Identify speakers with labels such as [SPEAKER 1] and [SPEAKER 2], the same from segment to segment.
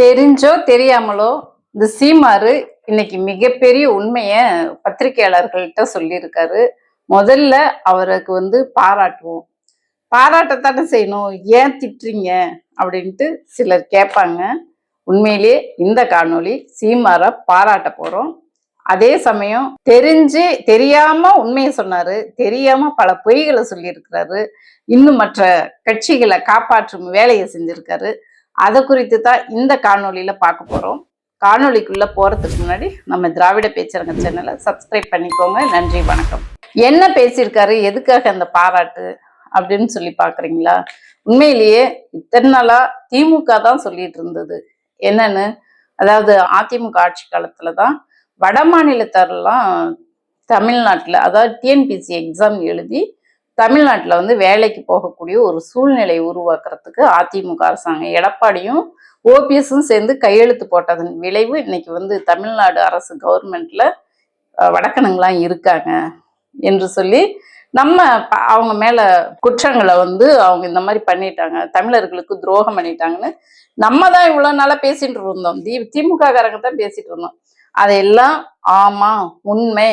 [SPEAKER 1] தெரிஞ்சோ தெரியாமலோ இந்த சீமாறு இன்னைக்கு மிகப்பெரிய உண்மைய பத்திரிகையாளர்கள்ட்ட சொல்லியிருக்காரு. முதல்ல அவருக்கு வந்து பாராட்டுவோம். பாராட்டத்தானே செய்யணும்? ஏன் திட்டுறீங்க? அப்படின்ட்டு சிலர் கேட்பாங்க. உண்மையிலேயே இந்த காணொளி சீமார பாராட்ட போறோம். அதே சமயம் தெரிஞ்சு தெரியாம உண்மையை சொன்னாரு. தெரியாம பல பொய்களை சொல்லியிருக்கிறாரு. இன்னும் மற்ற கட்சிகளை காப்பாற்றும் வேலையை செஞ்சிருக்காரு. அதை குறித்து தான் இந்த காணொலியில் பார்க்க போகிறோம் காணொலிக்குள்ளே போறதுக்கு முன்னாடி நம்ம திராவிட பேச்சரங்க சேனலை சப்ஸ்கிரைப் பண்ணிக்கோங்க. நன்றி வணக்கம். என்ன பேசியிருக்காரு? எதுக்காக அந்த பாராட்டு அப்படின்னு சொல்லி பாக்குறீங்களா உண்மையிலேயே இத்தனை நாளா திமுக தான் சொல்லிட்டு இருந்தது. என்னன்னு? அதாவது அதிமுக ஆட்சி காலத்துல தான் வட மாநிலத்தாரெல்லாம் தமிழ்நாட்டில் அதாவது டிஎன்பிசி எக்ஸாம் எழுதி தமிழ்நாட்டில் வந்து வேலைக்கு போகக்கூடிய ஒரு சூழ்நிலை உருவாக்குறதுக்கு அதிமுக அரசாங்கம் எடப்பாடியும் ஓபிஎஸும் சேர்ந்து கையெழுத்து போட்டதன் விளைவு இன்னைக்கு வந்து தமிழ்நாடு அரசு கவர்மெண்ட்ல வடக்கணுங்களாம் இருக்காங்க என்று சொல்லி நம்ம ப- அவங்க மேல குற்றங்களை வந்து அவங்க இந்த மாதிரி பண்ணிட்டாங்க தமிழர்களுக்கு துரோகம் பண்ணிட்டாங்கன்னு நம்ம தான் இவ்வளவு நாளா பேசிட்டு இருந்தோம். தி திமுக காரங்க தான் பேசிட்டு இருந்தோம். அதையெல்லாம் ஆமா உண்மை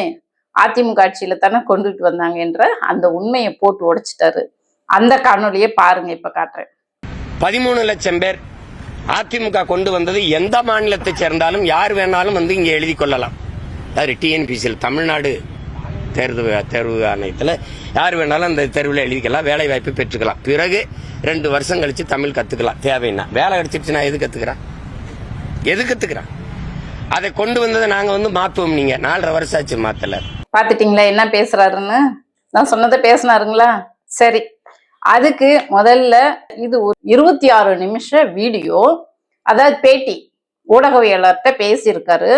[SPEAKER 1] அதிமுக ஆட்சியில தானே கொண்டுட்டு வந்தாங்க என்ற அந்த உண்மையை போட்டு உடைச்சிட்டாரு. அந்த காணொலியை பாருங்க இப்ப காட்டுறேன்.
[SPEAKER 2] பதிமூணு லட்சம் பேர் அதிமுக கொண்டு வந்தது எந்த மாநிலத்தை சேர்ந்தாலும் யார் வேணாலும் வந்து இங்கே எழுதி கொள்ளலாம். அது டிஎன்பிசியில் தமிழ்நாடு தேர்வு தேர்வு ஆணையத்தில் யார் வேணாலும் அந்த தேர்வில் எழுதிக்கலாம் வேலை வாய்ப்பு பெற்றுக்கலாம். பிறகு ரெண்டு வருஷம் கழிச்சு தமிழ் கற்றுக்கலாம் தேவைன்னா. வேலை கிடைச்சிருச்சுன்னா எது கற்றுக்கிறேன் எது கற்றுக்கிறேன் அதை கொண்டு வந்ததை நாங்கள் வந்து மாற்றுவோம் நீங்கள் நாலரை வருஷம் ஆச்சு மாற்றலை
[SPEAKER 1] பார்த்துட்டிங்களா என்ன பேசுறாருன்னு? நான் சொன்னதை பேசினாருங்களா? சரி. அதுக்கு முதல்ல இது ஒரு இருபத்தி ஆறு நிமிஷ வீடியோ. அதாவது பேட்டி. ஊடகவியலர்கிட்ட பேசியிருக்காரு.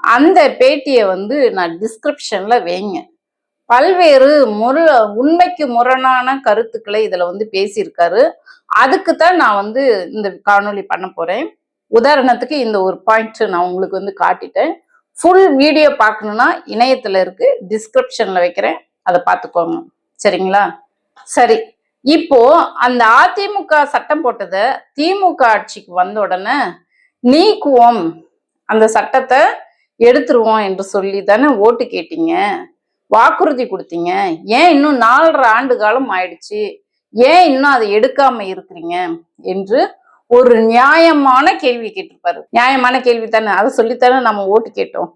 [SPEAKER 1] அந்த பேட்டியை வந்து நான் டிஸ்கிரிப்ஷன்ல வைங்க. பல்வேறு முரு உண்மைக்கு முரணான கருத்துக்களை இதில் வந்து பேசியிருக்காரு. அதுக்கு தான் நான் வந்து இந்த காணொளி பண்ண போறேன். உதாரணத்துக்கு இந்த ஒரு பாயிண்ட் நான் உங்களுக்கு வந்து காட்டிட்டேன். ஃபுல் வீடியோ பார்க்கணும்னா இணையத்தில் இருக்கு. டிஸ்கிரிப்ஷன்ல வைக்கிறேன். அதை பார்த்துக்கோங்க. சரிங்களா? சரி. இப்போ அந்த அதிமுக சட்டம் போட்டதை திமுக ஆட்சிக்கு வந்த உடனே நீக்குவோம். அந்த சட்டத்தை எடுத்துருவோம் என்று சொல்லி தானே ஓட்டு கேட்டீங்க. வாக்குறுதி கொடுத்தீங்க. ஏன் இன்னும் நாலரை ஆண்டு காலம் ஆயிடுச்சு? ஏன் இன்னும் அதை எடுக்காம இருக்கிறீங்க? என்று ஒரு நியாயமான கேள்வி கேட்டிருப்பாரு. நியாயமான கேள்வி தானே? அதை சொல்லித்தானே நம்ம ஓட்டு கேட்டோம்.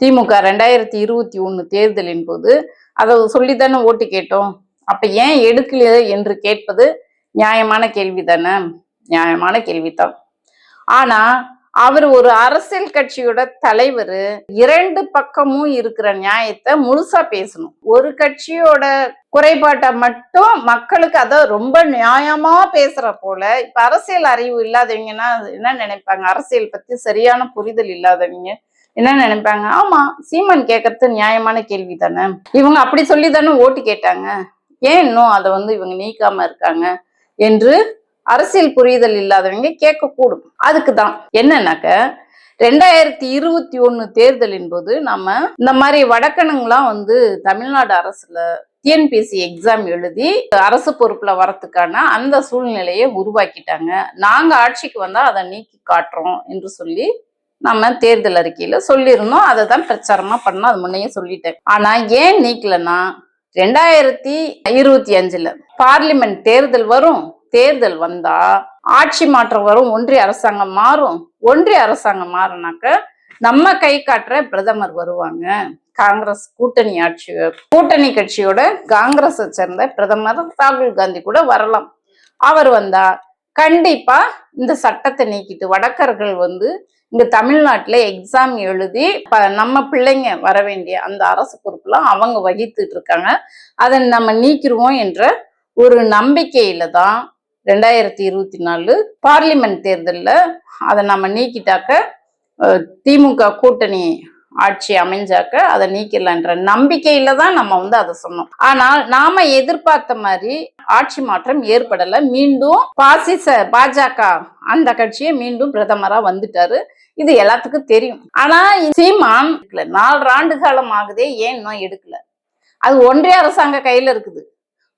[SPEAKER 1] திமுக ரெண்டாயிரத்தி இருபத்தி ஒன்று தேர்தலின் போது அதை சொல்லித்தானே ஓட்டு கேட்டோம். அப்ப ஏன் எடுக்கலையே என்று கேட்பது நியாயமான கேள்வி தானே? நியாயமான கேள்விதான் ஆனா அவர் ஒரு அரசியல் கட்சியோட தலைவர் இரண்டு பக்கமும் இருக்கிற நியாயத்தை முழுசா பேசணும். ஒரு கட்சியோட குறைபாட்டை மட்டும் மக்களுக்கு அதை ரொம்ப நியாயமா பேசுற போல இப்ப அரசியல் அறிவு இல்லாதவங்கன்னா என்ன நினைப்பாங்க? அரசியல் பத்தி சரியான புரிதல் இல்லாதவங்க என்ன நினைப்பாங்க? ஆமா சீமான் கேட்கறது நியாயமான கேள்வி தானே இவங்க அப்படி சொல்லி தானே ஓட்டு கேட்டாங்க. ஏன் இன்னும் அதை வந்து இவங்க நீக்காம இருக்காங்க என்று அரசியல் புரிதல் இல்லாதவங்க கேட்கக்கூடும். அதுக்கு தான் என்னன்னாக்க ரெண்டாயிரத்தி இருபத்தி ஒன்று தேர்தலின் போது நம்ம இந்த மாதிரி வடக்கணுங்களாம் வந்து தமிழ்நாடு அரசுல டிஎன்பிஎஸ்சி எக்ஸாம் எழுதி அரசு பொறுப்புல வரத்துக்கான அந்த சூழ்நிலையை உருவாக்கிட்டாங்க. நாங்க ஆட்சிக்கு வந்தா அதை நீக்கி காட்டுறோம் என்று சொல்லி நம்ம தேர்தல் அறிக்கையில சொல்லியிருந்தோம். அதை தான் பிரச்சாரமா பண்ணோம். அது முன்னையே சொல்லிட்டேன். ஆனா ஏன் நீக்கலன்னா ரெண்டாயிரத்தி இருபத்தி அஞ்சுல பார்லிமெண்ட் தேர்தல் வரும் தேர்தல் வந்தா ஆட்சி மாற்றம் வரும் ஒன்றிய அரசாங்கம் மாறும். ஒன்றிய அரசாங்கம் மாறினாக்க நம்ம கை காட்டுற பிரதமர் வருவாங்க. காங்கிரஸ் கூட்டணி ஆட்சி கூட்டணி கட்சியோட காங்கிரஸை சேர்ந்த பிரதமர் ராகுல் காந்தி கூட வரலாம். அவர் வந்தா கண்டிப்பா இந்த சட்டத்தை நீக்கிட்டு வடக்கர்கள் வந்து இங்க தமிழ்நாட்டுல எக்ஸாம் எழுதி ப- நம்ம பிள்ளைங்க வர வேண்டிய அந்த அரசு பொறுப்புலாம் அவங்க வகித்துட்டு இருக்காங்க. அதை நம்ம நீக்கிடுவோம் என்ற ஒரு நம்பிக்கையில தான் ரெண்டாயிரத்தி இருபத்தி நாலு பார்லிமெண்ட் தேர்தலில் அதை நம்ம நீக்கிட்டாக்க திமுக கூட்டணி ஆட்சி அமைஞ்சாக்க அதை நீக்கலன்ற நம்பிக்கையில தான் நம்ம வந்து அதை சொன்னோம். ஆனால் நாம எதிர்பார்த்த மாதிரி ஆட்சி மாற்றம் ஏற்படல. மீண்டும் பாசிச பாஜக அந்த கட்சியை மீண்டும் பிரதமரா வந்துட்டாரு. இது எல்லாத்துக்கும் தெரியும். ஆனா சீமான் நாலு ஆண்டு காலம் ஆகுதே ஏன் இன்னும் எடுக்கல? அது ஒன்றிய அரசாங்க கையில இருக்குது.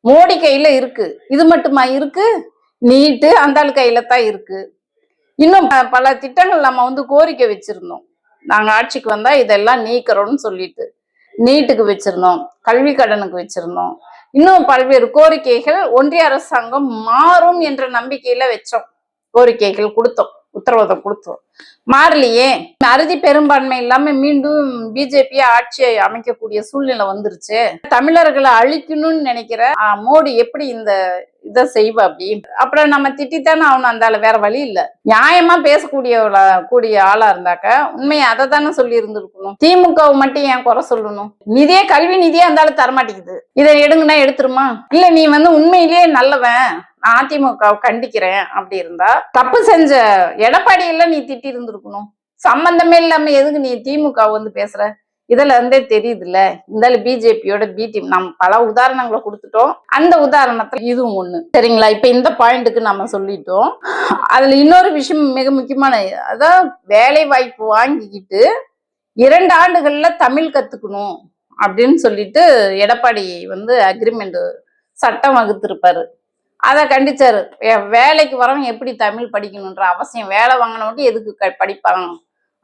[SPEAKER 1] மோடி கையில இருக்கு. இது மட்டுமா இருக்கு? நீட்டு அந்த கையில தான் இருக்கு. இன்னும் ப- பல திட்டங்கள் நம்ம வந்து கோரிக்கை வச்சிருந்தோம். நாங்க ஆட்சிக்கு வந்தா இதெல்லாம் நீக்கிறோம்னு சொல்லிட்டு. நீட்டுக்கு வச்சிருந்தோம் கல்வி கடனுக்கு வச்சிருந்தோம். இன்னும் பல்வேறு கோரிக்கைகள் ஒன்றிய அரசாங்கம் மாறும் என்ற நம்பிக்கையில வச்சோம். கோரிக்கைகள் கொடுத்தோம். உத்தரவாதம் கொடுத்தோம். மாறலையே. அறுதி பெரும்பான்மை இல்லாம மீண்டும் பிஜேபி ஆட்சியை அமைக்கக்கூடிய சூழ்நிலை வந்துருச்சு. தமிழர்களை அழிக்கணும்னு நினைக்கிற மோடி எப்படி இந்த இதை செய்வா அப்படி? அப்புறம் நம்ம திட்டித்தானே அவனு அந்த வேற வழி இல்லை. நியாயமா பேசக்கூடிய கூடிய ஆளா இருந்தாக்க உண்மையை அதை தானே சொல்லி இருந்திருக்கணும். திமுகவை மட்டும் ஏன் குறை சொல்லணும்? நிதியே கல்வி நிதியே இருந்தாலும் தரமாட்டேங்குது. இதை எடுங்கன்னா எடுத்துருமா? இல்ல நீ வந்து உண்மையிலேயே நல்லவன். நான் அதிமுக கண்டிக்கிறேன் அப்படி இருந்தா தப்பு செஞ்ச எடப்பாடி எல்லாம் நீ திட்டி இருந்திருக்கணும். சம்பந்தமே இல்லாம எதுக்கு நீ திமுக வந்து பேசுற? இதுல இருந்தே தெரியுதுல்ல. இந்த பிஜேபியோட பி டீம் நம்ம பல உதாரணங்களை கொடுத்துட்டோம். அந்த உதாரணத்துல இதுவும் ஒண்ணு. சரிங்களா? இப்ப இந்த பாயிண்ட்டுக்கு நம்ம சொல்லிட்டோம். அதுல இன்னொரு விஷயம் மிக முக்கியமான அதான் வேலை வாய்ப்பு வாங்கிக்கிட்டு இரண்டு ஆண்டுகள்ல தமிழ் கத்துக்கணும் அப்படின்னு சொல்லிட்டு எடப்பாடி வந்து அக்ரிமெண்ட் சட்டம் வகுத்திருப்பாரு. அதை கண்டிச்சாரு. வேலைக்கு வரவன் எப்படி தமிழ் படிக்கணுன்ற அவசியம். வேலை வாங்கினவங்க எதுக்கு க- படிப்பாங்க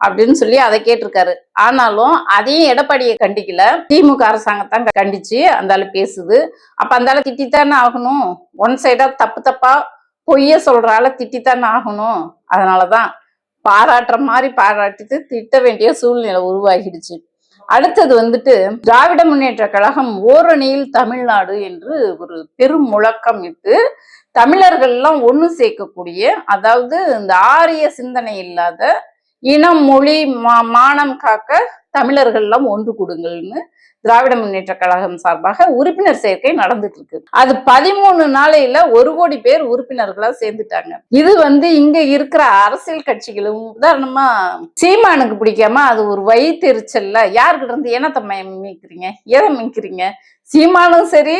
[SPEAKER 1] அப்படின்னு சொல்லி அதை கேட்டிருக்காரு. ஆனாலும் அதையும் எடப்பாடியை கண்டிக்கல. திமுக அரசாங்கத்தான் கண்டிச்சு அந்த பேசுது. அப்ப அந்த திட்டித்தானே ஆகணும்? ஒன் சைடா தப்பு தப்பா பொய்ய சொல்றால திட்டித்தானே ஆகணும்? அதனாலதான் பாராட்டுற மாதிரி பாராட்டிட்டு திட்ட வேண்டிய சூழ்நிலை உருவாகிடுச்சு. அடுத்தது வந்துட்டு திராவிட முன்னேற்ற கழகம் ஓரணியில் தமிழ்நாடு என்று ஒரு பெரும் முழக்கம் இட்டு தமிழர்கள் எல்லாம் சேர்க்கக்கூடிய அதாவது இந்த ஆரிய சிந்தனை இல்லாத இனம் மொழி மா- மானம் காக்க தமிழர்கள் எல்லாம் ஒன்று கொடுங்கள்னு திராவிட முன்னேற்ற கழகம் சார்பாக உறுப்பினர் சேர்க்கை நடந்துட்டு இருக்கு. அது பதிமூணு நாளையில ஒரு கோடி பேர் உறுப்பினர்களா சேர்ந்துட்டாங்க. இது வந்து இங்க இருக்கிற அரசியல் கட்சிகளும் உதாரணமா சீமானுக்கு பிடிக்காம அது ஒரு வயிற்றுச்சல்ல யாருக்கிட்ட இருந்து ஏனத்தை மீக்கிறீங்க எதை மீக்கிறீங்க சீமானும் சரி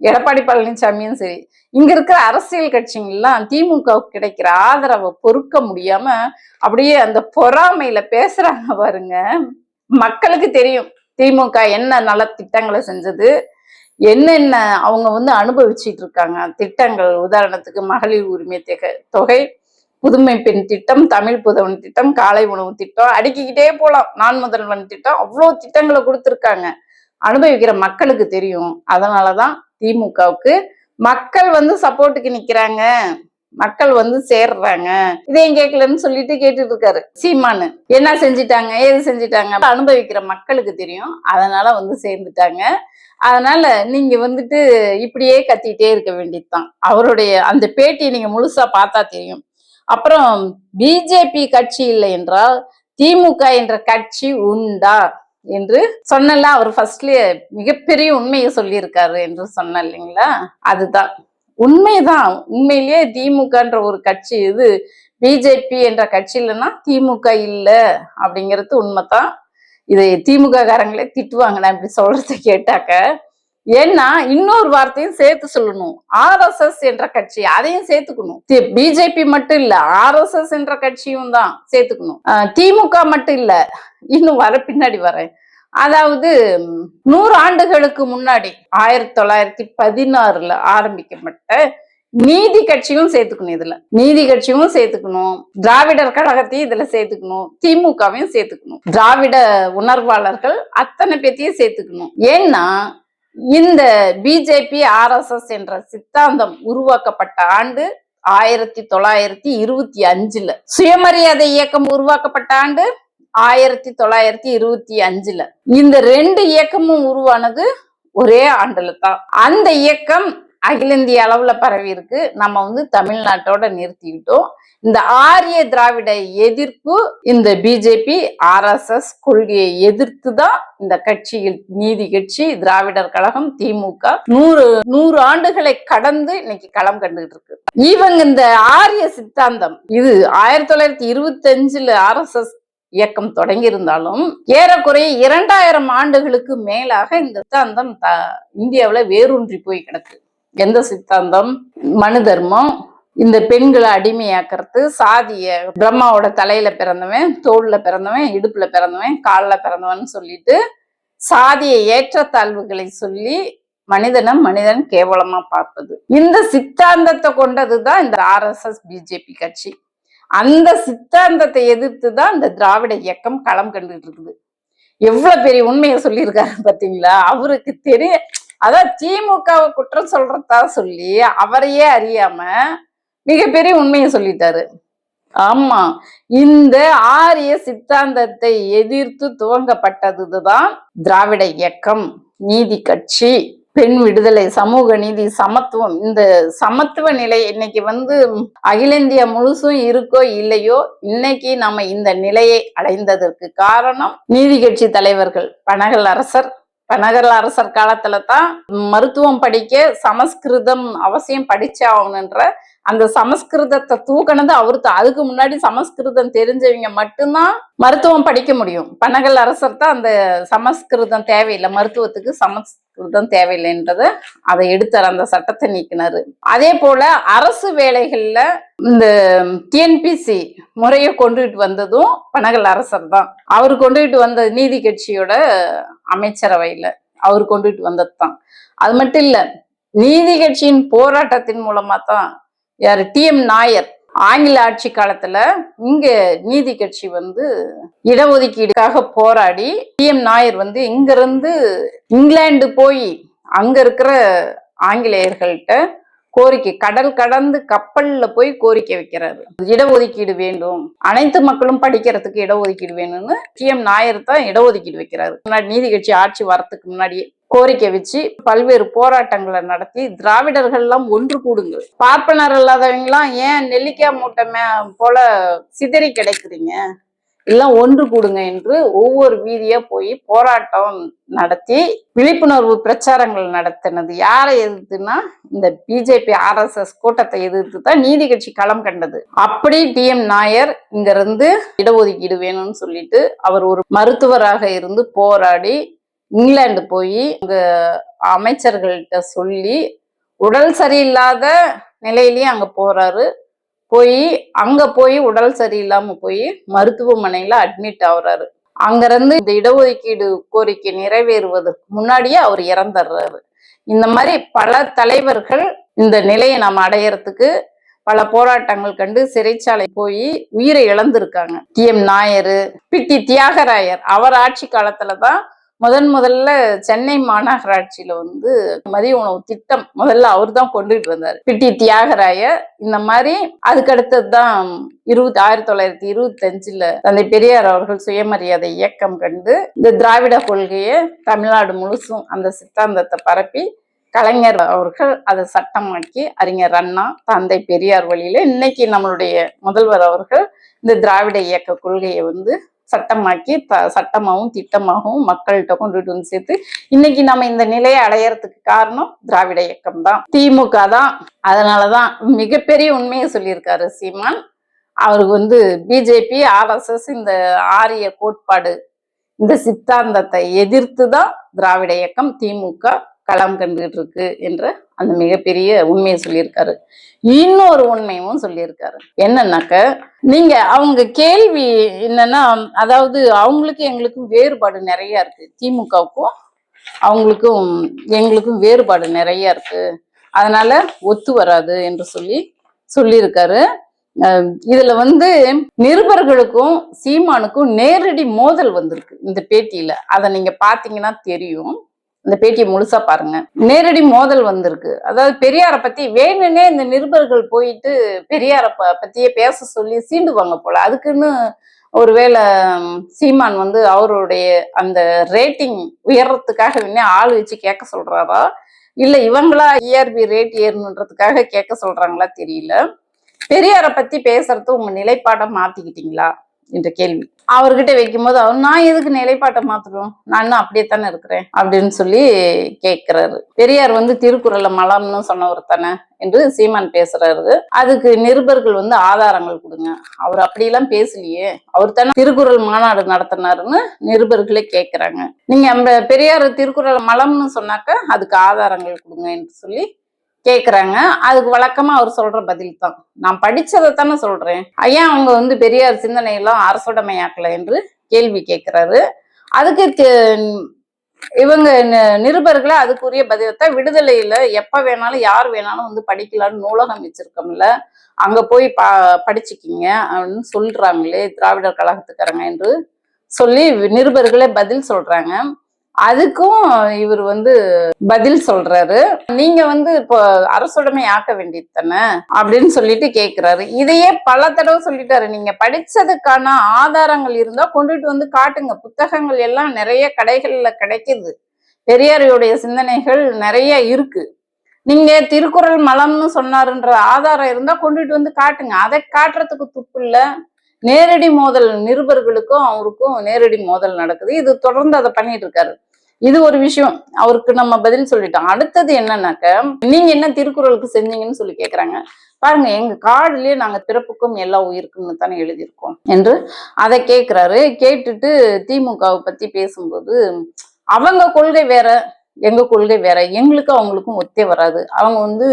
[SPEAKER 1] எடப்பாடி பழனிசாமியும் சரி. இங்க இருக்கிற அரசியல் கட்சிகள்லாம் திமுகவுக்கு கிடைக்கிற ஆதரவை பொறுக்க முடியாம அப்படியே அந்த பொறாமையில பேசுறாங்க பாருங்க. மக்களுக்கு தெரியும். திமுக என்ன நல்ல திட்டங்களை செஞ்சது? என்னென்ன அவங்க வந்து அனுபவிச்சுட்டு இருக்காங்க? திட்டங்கள் உதாரணத்துக்கு மகளிர் உரிமை தொகை தொகை புதுமை பெண் திட்டம் தமிழ் புதவன் திட்டம் காலை உணவு திட்டம் அடுக்கிக்கிட்டே போகலாம் நான் முதல்வன் திட்டம் அவ்வளோ திட்டங்களை கொடுத்துருக்காங்க. அனுபவிக்கிற மக்களுக்கு தெரியும். அதனாலதான் திமுகவுக்கு மக்கள் வந்து சப்போர்ட்டுக்கு நிற்கிறாங்க மக்கள் வந்து சேர்றாங்க. இதையும் கேட்கலன்னு சொல்லிட்டு கேட்டுட்டு இருக்காரு சீமானு. என்ன செஞ்சிட்டாங்க? ஏது செஞ்சிட்டாங்க? அனுபவிக்கிற மக்களுக்கு தெரியும். அதனால வந்து சேர்ந்துட்டாங்க. அதனால நீங்க வந்துட்டு இப்படியே கத்திட்டே இருக்க வேண்டியதுதான். அவருடைய அந்த பேட்டியை நீங்க முழுசா பார்த்தா தெரியும். அப்புறம் பிஜேபி கட்சி இல்லை என்றால் திமுக என்ற கட்சி உண்டா என்று சொன்னல அவர் ஃபர்ஸ்ட்லயே மிகப்பெரிய உண்மையை சொல்லியிருக்காரு என்று சொன்ன இல்லைங்களா? அதுதான். உண்மைதான். உண்மையிலேயே திமுகன்ற ஒரு கட்சி இது. பிஜேபி என்ற கட்சி இல்லைன்னா திமுக இல்லை அப்படிங்கிறது உண்மைதான். இதை திமுக காரங்களே திட்டுவாங்க. நான் இப்படி சொல்றதை கேட்டாக்க. ஏன்னா இன்னொரு வார்த்தையும் சேர்த்து சொல்லணும். ஆர்எஸ்எஸ் என்ற கட்சி அதையும் சேர்த்துக்கணும். பிஜேபி மட்டும் இல்ல ஆர்எஸ்எஸ் என்ற கட்சியும் தான் சேர்த்துக்கணும். அஹ் திமுக மட்டும் இல்ல. இன்னும் வர பின்னாடி வரேன். அதாவது நூறு ஆண்டுகளுக்கு முன்னாடி ஆயிரத்தி தொள்ளாயிரத்தி பதினாறுல ஆரம்பிக்கப்பட்ட நீதி கட்சியும் சேர்த்துக்கணும் இதுல. நீதி கட்சியும் சேர்த்துக்கணும். திராவிடர் கழகத்தையும் இதுல சேர்த்துக்கணும். திமுகவையும் சேர்த்துக்கணும். திராவிட உணர்வாளர்கள் அத்தனை பேத்தையும் சேர்த்துக்கணும். ஏன்னா இந்த பிஜேபி ஆர்எஸ்எஸ் என்ற சித்தாந்தம் உருவாக்கப்பட்ட ஆண்டு ஆயிரத்தி தொள்ளாயிரத்தி இருபத்தி அஞ்சுல. சுயமரியாதை இயக்கம் உருவாக்கப்பட்ட ஆண்டு ஆயிரத்தி தொள்ளாயிரத்தி இருபத்தி அஞ்சுல. இந்த ரெண்டு இயக்கமும் உருவானது ஒரே ஆண்டுல தான் அந்த இயக்கம் அகில இந்திய அளவுல பரவி இருக்கு. நம்ம வந்து தமிழ்நாட்டோட நிறுத்திக்கிட்டோம். இந்த ஆரிய திராவிட எதிர்ப்பு இந்த பிஜேபி ஆர்எஸ்எஸ் கொள்கையை எதிர்த்து தான் இந்த கட்சியில் நீதி கட்சி திராவிடர் கழகம் திமுக நூறு நூறு ஆண்டுகளை கடந்து இன்னைக்கு களம் கண்டுகிட்டு இருக்கு. இவங்க இந்த ஆரிய சித்தாந்தம் இது ஆயிரத்தி தொள்ளாயிரத்தி இருபத்தி அஞ்சுல ஆர்எஸ்எஸ் இயக்கம் தொடங்கி இருந்தாலும் ஏறக்குறைய இரண்டாயிரம் ஆண்டுகளுக்கு மேலாக இந்த சித்தாந்தம் த இந்தியாவில் வேரூன்றி போய் கிடக்கு. எந்த சித்தாந்தம்? மனு தர்மம். இந்த பெண்களை அடிமையாக்குறது சாதிய பிரம்மாவோட தலையில பிறந்தவன் தோல்ல பிறந்தவன் இடுப்புல பிறந்தவன் காலில் பிறந்தவன் சொல்லிட்டு சாதிய ஏற்றத்தாழ்வுகளை சொல்லி மனிதனை மனிதன் கேவலமா பார்ப்பது. இந்த சித்தாந்தத்தை கொண்டதுதான் இந்த ஆர்எஸ்எஸ் பிஜேபி கட்சி. அந்த சித்தாந்தத்தை எதிர்த்து தான் இந்த திராவிட இயக்கம் களம் கண்டுட்டு இருக்குது. எவ்வளவு பெரிய உண்மையை சொல்லியிருக்காரு பாத்தீங்களா? அவருக்கு தெரிய அதான் திமுகவை குற்றம் சொல்றதா சொல்லி அவரையே அறியாம மிகப்பெரிய உண்மையை சொல்லிட்டாரு. ஆமா இந்த ஆரிய சித்தாந்தத்தை எதிர்த்து துவங்கப்பட்டதுதான் திராவிட இயக்கம் நீதி கட்சி. பெண் விடுதலை சமூக நீதி சமத்துவம். இந்த சமத்துவ நிலை இன்னைக்கு வந்து அகில இந்தியா முழுசும் இருக்கோ இல்லையோ இன்னைக்கு நம்ம இந்த நிலையை அடைந்ததற்கு காரணம் நீதி கட்சி தலைவர்கள். பனகல் அரசர் பனகல் அரசர் காலத்துல தான் மருத்துவம் படிக்க சமஸ்கிருதம் அவசியம் படிச்சே ஆகணுன்ற அந்த சமஸ்கிருதத்தை தூக்கினது அவரு அதுக்கு முன்னாடி சமஸ்கிருதம் தெரிஞ்சவங்க மட்டும்தான் மருத்துவம் படிக்க முடியும். பனகல் அரசர் தான் அந்த சமஸ்கிருதம் தேவையில்லை. மருத்துவத்துக்கு சமஸ்கிருதம் தேவையில்லைன்றத. அதை எடுத்தார் அந்த சட்டத்தை நீக்கினார். அதே போல அரசு வேலைகளில் இந்த டிஎன்பிசி முறையை கொண்டுகிட்டு வந்ததும் பனகல் அரசர் தான். அவர் கொண்டுகிட்டு வந்த நீதி கட்சியோட அமைச்சரவையில் அவர் கொண்டுகிட்டு வந்தது தான். அது மட்டும் இல்லை நீதி கட்சியின் போராட்டத்தின் மூலமாக தான் யார் டி எம் நாயர் ஆங்கில ஆட்சி காலத்துல இங்க நீதி கட்சி வந்து இடஒதுக்கீடுக்காக போராடி டி எம் நாயர் வந்து இங்க இருந்து இங்கிலாந்து போய் அங்க இருக்கிற ஆங்கிலேயர்கள்ட்ட கோரிக்கை. கடல் கடந்து கப்பல்ல போய் கோரிக்கை வைக்கிறாரு இடஒதுக்கீடு வேண்டும். அனைத்து மக்களும் படிக்கிறதுக்கு இடஒதுக்கீடு வேணும்னு டி எம். நாயர் தான் இடஒதுக்கீடு வைக்கிறாரு. முன்னாடி நீதி கட்சி ஆட்சி வரத்துக்கு முன்னாடியே கோரிக்கை வச்சு பல்வேறு போராட்டங்களை நடத்தி திராவிடர்கள் எல்லாம் ஒன்று கூடுங்க. பார்ப்பனர் இல்லாதவங்கலாம் ஏன் நெல்லிக்காய் மூட்டை மே போல சிதறி கிடைக்குறீங்க? எல்லாம் ஒன்று கூடுங்க என்று ஒவ்வொரு வீதியா போய் போராட்டம் நடத்தி விழிப்புணர்வு பிரச்சாரங்கள் நடத்தினது. யாரை எதிர்த்துனா இந்த பிஜேபி ஆர்எஸ்எஸ் கூட்டத்தை எதிர்த்து தான் நீதி கட்சி களம் கண்டது. அப்படி டி எம் நாயர் இங்க இருந்து இடஒதுக்கீடு வேணும்னு சொல்லிட்டு அவர் ஒரு மருத்துவராக இருந்து போராடி இங்கிலாந்து போய் அங்க அமைச்சர்கள்ட்ட சொல்லி உடல் சரியில்லாத நிலையிலேயே அங்க போறாரு. போய் அங்க போய் உடல் சரியில்லாம போய் மருத்துவமனையில அட்மிட் ஆகுறாரு அங்கிருந்து இந்த இடஒதுக்கீடு கோரிக்கை நிறைவேறுவதற்கு முன்னாடியே அவர் இறந்துடுறாரு இந்த மாதிரி பல தலைவர்கள் இந்த நிலையை நாம் அடையறதுக்கு பல போராட்டங்கள் கண்டு சிறைச்சாலை போய் உயிரை இழந்திருக்காங்க. T M Nair T Thyagarayar அவர் ஆட்சி காலத்துல தான் முதன் முதல்ல சென்னை மாநகராட்சியில வந்து மதிய உணவு திட்டம் முதல்ல அவர் தான் கொண்டுட்டு வந்தார் பிட்டி தியாகராய. இந்த மாதிரி அதுக்கடுத்தது தான் இருபத்தி ஆயிரத்தி தொள்ளாயிரத்தி இருபத்தி அஞ்சுல தந்தை பெரியார் அவர்கள் சுயமரியாதை இயக்கம் கண்டு இந்த திராவிட கொள்கையை தமிழ்நாடு முழுசும் அந்த சித்தாந்தத்தை பரப்பி கலைஞர் அவர்கள் அதை சட்டமாக்கி அறிஞர் அண்ணா தந்தை பெரியார் வழியில இன்னைக்கு நம்மளுடைய முதல்வர் அவர்கள் இந்த திராவிட இயக்க கொள்கையை வந்து சட்டமாக்கி த சட்டமாகவும் திட்டமாகவும் மக்கள்கிட்ட கொண்டுட்டு வந்து சேர்த்து இன்னைக்கு நம்ம இந்த நிலையை அடையறதுக்கு காரணம் திராவிட இயக்கம் தான் திமுக தான். அதனாலதான் மிகப்பெரிய உண்மையை சொல்லியிருக்காரு சீமான். அவருக்கு வந்து பிஜேபி ஆர்எஸ்எஸ் இந்த ஆரிய கோட்பாடு இந்த சித்தாந்தத்தை எதிர்த்து தான் திராவிட இயக்கம் திமுக களம் கண்டுகிட்டு இருக்கு என்ற அந்த மிகப்பெரிய உண்மையை சொல்லியிருக்காரு. இன்னொரு உண்மையும் சொல்லியிருக்காரு. என்னன்னாக்க நீங்க அவங்க கேள்வி என்னன்னா அதாவது அவங்களுக்கு எங்களுக்கும் வேறுபாடு நிறைய இருக்கு. திமுகவுக்கும் அவங்களுக்கும் எங்களுக்கும் வேறுபாடு நிறைய இருக்கு. அதனால ஒத்து வராது என்று சொல்லி சொல்லியிருக்காரு. இதுல வந்து நிருபர்களுக்கும் சீமானுக்கும் நேரடி மோதல் வந்திருக்கு இந்த பேட்டியில. அதை நீங்க பாத்தீங்கன்னா தெரியும். இந்த பேட்டியை முழுசா பாருங்க. நேரடி மோதல் வந்திருக்கு. அதாவது பெரியாரை பத்தி வேணுன்னே இந்த நிருபர்கள் போயிட்டு பெரியாரை ப- பத்தியே பேச சொல்லி சீண்டுவாங்க போல. அதுக்குன்னு ஒருவேளை சீமான் வந்து அவருடைய அந்த ரேட்டிங் உயர்றதுக்காக வேணே ஆள் வச்சு கேட்க சொல்றாரா? இல்ல இவங்களா இஆர்பி ரேட் ஏறணுன்றதுக்காக கேட்க சொல்றாங்களா தெரியல. பெரியாரை பத்தி பேசுறது உங்க நிலைப்பாடை மாத்திக்கிட்டீங்களா? என்ற கேள்வி. அவர்கிட்ட வைக்கும்போது அவர் நான் எதுக்கு நிலைப்பாட்டை மாத்தணும்? நான் இன்னும் அப்படியே தானே இருக்கிறேன் அப்படின்னு சொல்லி கேட்கிறாரு பெரியார் வந்து திருக்குறளை மலம்னு சொன்னவர் தானே என்று சீமான் பேசுறாரு. அதுக்கு நிருபர்கள் வந்து ஆதாரங்கள் கொடுங்க. அவர் அப்படியெல்லாம் பேசலையே. அவர் தானே திருக்குறள் மாநாடு நடத்தினாருன்னு நிருபர்களே கேட்கிறாங்க நீங்க பெரியார் திருக்குறள் மலம்னு சொன்னாக்க அதுக்கு ஆதாரங்கள் கொடுங்க என்று சொல்லி கேட்குறாங்க அதுக்கு வழக்கமா அவர் சொல்ற பதில் தான் நான் படிச்சதை தானே சொல்றேன். ஏன் அவங்க வந்து பெரியார் சிந்தனையெல்லாம் அரசுடைமையாக்கல என்று கேள்வி கேட்கிறாரு அதுக்கு இவங்க நிருபர்களை அதுக்குரிய பதிலத்தை விடுதலையில எப்ப வேணாலும் யார் வேணாலும் வந்து படிக்கலாம்னு நூலகம் வச்சிருக்கோம்ல. அங்க போய் ப படிச்சுக்கிங்க அப்படின்னு சொல்றாங்களே திராவிடர் கழகத்துக்காரங்க என்று சொல்லி நிருபர்களே பதில் சொல்றாங்க. அதுக்கும் இவர் வந்து பதில் சொல்றாரு. நீங்க வந்து இப்போ அரசுடைமை ஆக்க வேண்டியது தானே அப்படின்னு சொல்லிட்டு கேக்குறாரு. இதையே பல தடவை சொல்லிட்டாரு. நீங்க படிச்சதுக்கான ஆதாரங்கள் இருந்தா கொண்டுட்டு வந்து காட்டுங்க. புத்தகங்கள் எல்லாம் நிறைய கடைகள்ல கிடைக்குது. பெரியாரியுடைய சிந்தனைகள் நிறைய இருக்கு. நீங்க திருக்குறள் மலம்னு சொன்னாருன்ற ஆதாரம் இருந்தா கொண்டுட்டு வந்து காட்டுங்க. அதை காட்டுறதுக்கு துப்பு இல்ல. நேரடி மோதல் நிருபர்களுக்கும் அவருக்கும் நேரடி மோதல் நடக்குது. இது தொடர்ந்து அதை பண்ணிட்டு இருக்காரு. இது ஒரு விஷயம். அவருக்கு நம்ம பதில் சொல்லிட்டோம். அடுத்தது என்னன்னாக்க நீங்க என்ன திருக்குறளுக்கு செஞ்சீங்கன்னு சொல்லி கேக்குறாங்க. பாருங்க எங்க காடுலயே நாங்க பிறப்புக்கும் எல்லா உயிருக்கும்னு தானே எழுதியிருக்கோம் என்று அதை கேக்குறாரு. கேட்டுட்டு திமுகவை பத்தி பேசும்போது அவங்க கொள்கை வேற எங்க கொள்கை வேற. எங்களுக்கும் அவங்களுக்கும் ஒத்தே வராது. அவங்க வந்து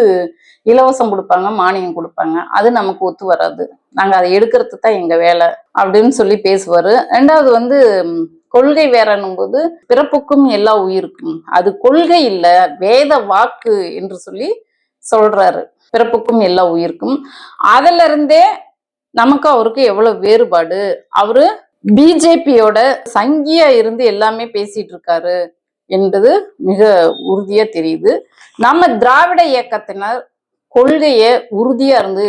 [SPEAKER 1] இலவசம் கொடுப்பாங்க மானியம் கொடுப்பாங்க. அது நமக்கு ஒத்து வராது. நாங்க அதை எடுக்கிறது தான் எங்க வேலை அப்படின்னு சொல்லி பேசுவாரு. ரெண்டாவது வந்து கொள்கை வேறனும் போது பிறப்புக்கும் எல்லா உயிருக்கும். அது கொள்கை இல்ல வேத வாக்கு என்று சொல்லி சொல்றாரு. பிறப்புக்கும் எல்லா உயிருக்கும். அதுல இருந்தே நமக்கு அவருக்கு எவ்வளவு வேறுபாடு? அவரு பிஜேபியோட சங்கியா இருந்து எல்லாமே பேசிட்டு இருக்காரு என்பது மிக உறுதியா தெரியுது. நம்ம திராவிட இயக்கத்தினர் கொள்கையை உறுதியா இருந்து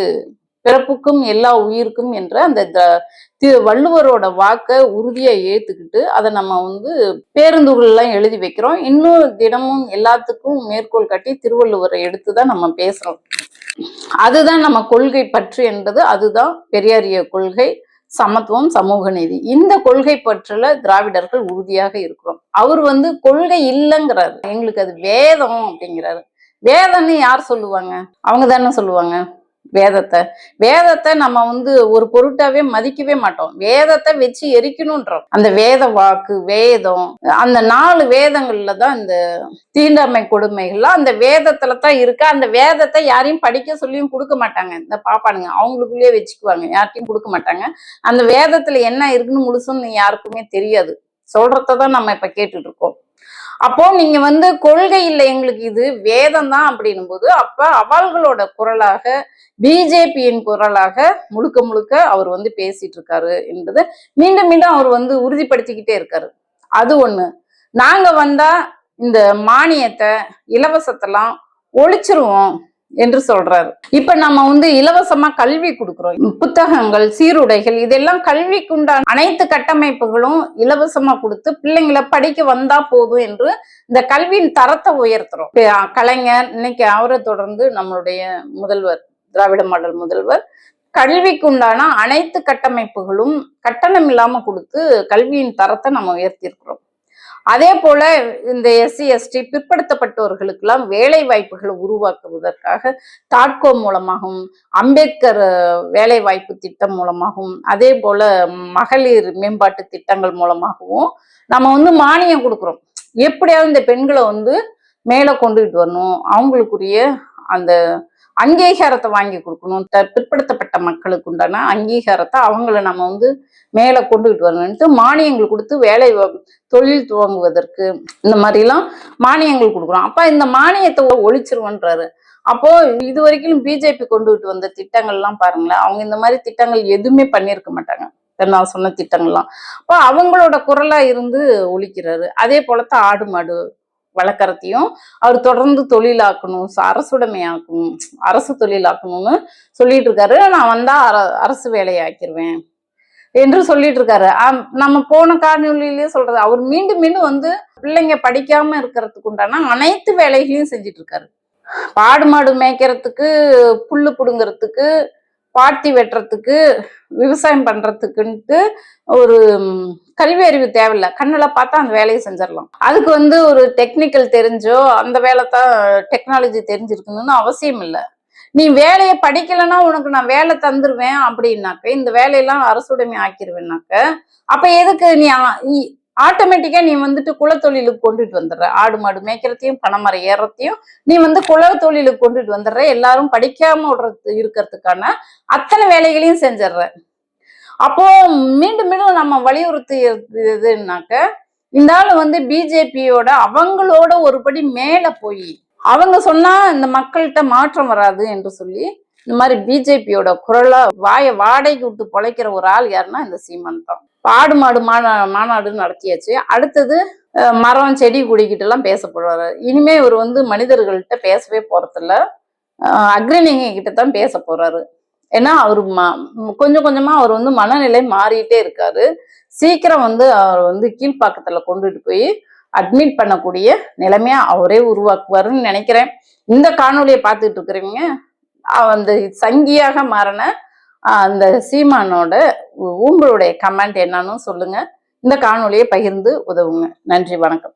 [SPEAKER 1] பிறப்புக்கும் எல்லா உயிருக்கும் என்ற அந்த த- தி- வள்ளுவரோட வாக்கை உறுதியா ஏத்துக்கிட்டு அதை நம்ம வந்து பேருந்துகள்லாம் எழுதி வைக்கிறோம். இன்னும் தினமும் எல்லாத்துக்கும் மேற்கோள் காட்டி திருவள்ளுவரை எடுத்துதான் நம்ம பேசுறோம். அதுதான் நம்ம கொள்கை பற்று என்பது. அதுதான் பெரியாரிய கொள்கை சமத்துவம் சமூக நீதி. இந்த கொள்கை பற்றுல திராவிடர்கள் உறுதியாக இருக்கிறோம். அவர் வந்து கொள்கை இல்லைங்கிறாரு. எங்களுக்கு அது வேதம் அப்படிங்கிறாரு. வேதம்னு யார் சொல்லுவாங்க? அவங்க தானே சொல்லுவாங்க. வேதத்தை. வேதத்தை நம்ம வந்து ஒரு பொருட்டாவே மதிக்கவே மாட்டோம். வேதத்தை வச்சு எரிக்கணும்ன்றோம் அந்த வேத வாக்கு வேதம் அந்த நாலு வேதங்கள்ல தான் இந்த தீண்டாமை கொடுமைகள்லாம் அந்த வேதத்துல தான் இருக்கு. அந்த வேதத்தை யாரையும் படிக்க சொல்லியும் கொடுக்க மாட்டாங்க. இந்த பாப்பானுங்க அவங்களுக்குள்ளேயே வச்சுக்குவாங்க. யார்ட்டையும் கொடுக்க மாட்டாங்க. அந்த வேதத்துல என்ன இருக்குன்னு முழுசும் யாருக்குமே தெரியாது. சொல்றதான் நம்ம இப்ப கேட்டுட்டு இருக்கோம். அப்போ நீங்க வந்து கொள்கை இல்லை எங்களுக்கு இது வேதம் தான் அப்படின்னும் போது அப்ப அவள்களோட குரலாக பிஜேபியின் குரலாக முழுக்க முழுக்க அவர் வந்து பேசிட்டு இருக்காரு என்பது மீண்டும் மீண்டும் அவர் வந்து உறுதிப்படுத்திக்கிட்டே இருக்காரு. அது ஒண்ணு. நாங்க வந்தா இந்த மானியத்தை இலவசத்தெல்லாம் ஒழிச்சிருவோம். என்று சொல்றாரு. இப்ப நம்ம வந்து இலவசமா கல்வி கொடுக்கிறோம். புத்தகங்கள் சீருடைகள் இதெல்லாம் கல்விக்குண்டான அனைத்து கட்டமைப்புகளும் இலவசமா கொடுத்து பிள்ளைங்களை படிக்க வந்தா போதும் என்று இந்த கல்வியின் தரத்தை உயர்த்துறோம். கலைஞர் இன்னைக்கு அவரை தொடர்ந்து நம்மளுடைய முதல்வர் திராவிட மாடல் முதல்வர் கல்விக்கு உண்டான அனைத்து கட்டமைப்புகளும் கட்டணம் இல்லாம கொடுத்து கல்வியின் தரத்தை நம்ம உயர்த்தி இருக்கிறோம் அதே போல இந்த எஸ்சி எஸ்டி பிற்படுத்தப்பட்டவர்களுக்கெல்லாம் வேலை வாய்ப்புகளை உருவாக்குவதற்காக தாட்கோ மூலமாகவும் அம்பேத்கர் வேலை வாய்ப்பு திட்டம் மூலமாகவும் அதே போல மகளிர் மேம்பாட்டு திட்டங்கள் மூலமாகவும் நம்ம வந்து மானியம் கொடுக்குறோம். எப்படியாவது இந்த பெண்களை வந்து மேலே கொண்டுகிட்டு வரணும். அவங்களுக்குரிய அந்த அங்கீகாரத்தை வாங்கி கொடுக்கணும். த- பிற்படுத்தப்பட்ட மக்களுக்கு உண்டான அங்கீகாரத்தை அவங்கள நம்ம வந்து மேலே கொண்டுகிட்டு வரணும்ட்டு மானியங்கள் கொடுத்து வேலை தொழில் துவங்குவதற்கு இந்த மாதிரிலாம் மானியங்கள் கொடுக்குறோம் அப்போ இந்த மானியத்தை ஒழிச்சிருவோன்றாரு. அப்போ இது வரைக்கும் பிஜேபி கொண்டுகிட்டு வந்த திட்டங்கள்லாம் பாருங்களேன் அவங்க இந்த மாதிரி திட்டங்கள் எதுவுமே பண்ணியிருக்க மாட்டாங்க. நான் சொன்ன திட்டங்கள்லாம். அப்போ அவங்களோட குரலா இருந்து ஒழிக்கிறாரு. அதே போலத்தான் ஆடு மாடு வழக்கறத்தையும் அவர் தொடர்ந்து தொழிலாக்கணும் அரசுடைமையாக்கணும் அரசு தொழிலாக்கணும்னு சொல்லிட்டு இருக்காரு நான் வந்தா அர- அரசு வேலையாக்கிருவேன் என்று சொல்லிட்டு இருக்காரு ஆம், நம்ம போன காணொலியிலேயே சொல்றது அவர் மீண்டும் மீண்டும் வந்து பிள்ளைங்க படிக்காம இருக்கிறதுக்கு உண்டான அனைத்து வேலைகளையும் செஞ்சுட்டு இருக்காரு பாடு மாடு மேய்க்கிறதுக்கு புல்லு புடுங்கிறதுக்கு பாட்டி வெட்டுறதுக்கு விவசாயம் பண்றதுக்குன்ட்டு ஒரு கல்வி அறிவு தேவையில்ல. கண்ணுல பார்த்தா அந்த வேலையை செஞ்சிடலாம். அதுக்கு வந்து ஒரு டெக்னிக்கல் தெரிஞ்சோ அந்த வேலை தான் டெக்னாலஜி தெரிஞ்சிருக்கணும்னு அவசியம் இல்லை. நீ வேலையை படிக்கலைன்னா உனக்கு நான் வேலை தந்துருவேன் அப்படின்னாக்க இந்த வேலையெல்லாம் அரசுடைமை ஆக்கிடுவேன்னாக்க அப்ப எதுக்கு நீ ஆட்டோமேட்டிக்கா நீ வந்துட்டு குலத்தொழிலுக்கு கொண்டுட்டு வந்துடுற. ஆடு மாடு மேய்க்கிறதையும் பனைமரம் ஏறத்தையும் நீ வந்து குல தொழிலுக்கு கொண்டுட்டு வந்துடுற. எல்லாரும் படிக்காம விடுறது இருக்கிறதுக்கான அத்தனை வேலைகளையும் செஞ்சிடுற. அப்போ மீண்டும் மீண்டும் நம்ம வலியுறுத்தியதுனாக்க இந்த ஆள் வந்து பிஜேபியோட அவங்களோட ஒருபடி மேல போய் அவங்க சொன்னா இந்த மக்கள்கிட்ட மாற்றம் வராது என்று சொல்லி இந்த மாதிரி பிஜேபியோட குரலா வாய வாடகைக்கு விட்டு பொழைக்கிற ஒரு ஆள் யாருன்னா இந்த சீமான் தான். ஆடு மாடு மாநா மாநாடு நடத்தியாச்சு. அடுத்தது மரம் செடி கொடிக்கிட்ட எல்லாம் பேச இனிமே இவர் வந்து மனிதர்கள்ட்ட பேசவே போறதில்ல. அக்ரிணிங்க கிட்ட தான் பேச போறாரு. ஏன்னா அவர் ம- கொஞ்சம் கொஞ்சமா அவர் வந்து மனநிலை மாறிட்டே இருக்காரு. சீக்கிரம் வந்து அவர் வந்து கீழ்ப்பாக்கத்துல கொண்டுட்டு போய் அட்மிட் பண்ணக்கூடிய நிலைமையா அவரே உருவாக்குவாருன்னு நினைக்கிறேன். இந்த காணொலியை பார்த்துட்டு இருக்கிறவங்க அந்த சங்கியாக மாறின அந்த சீமானோட உ- உங்களுடைய கமெண்ட் என்னன்னு சொல்லுங்க. இந்த காணொலியை பகிர்ந்து உதவுங்க. நன்றி வணக்கம்.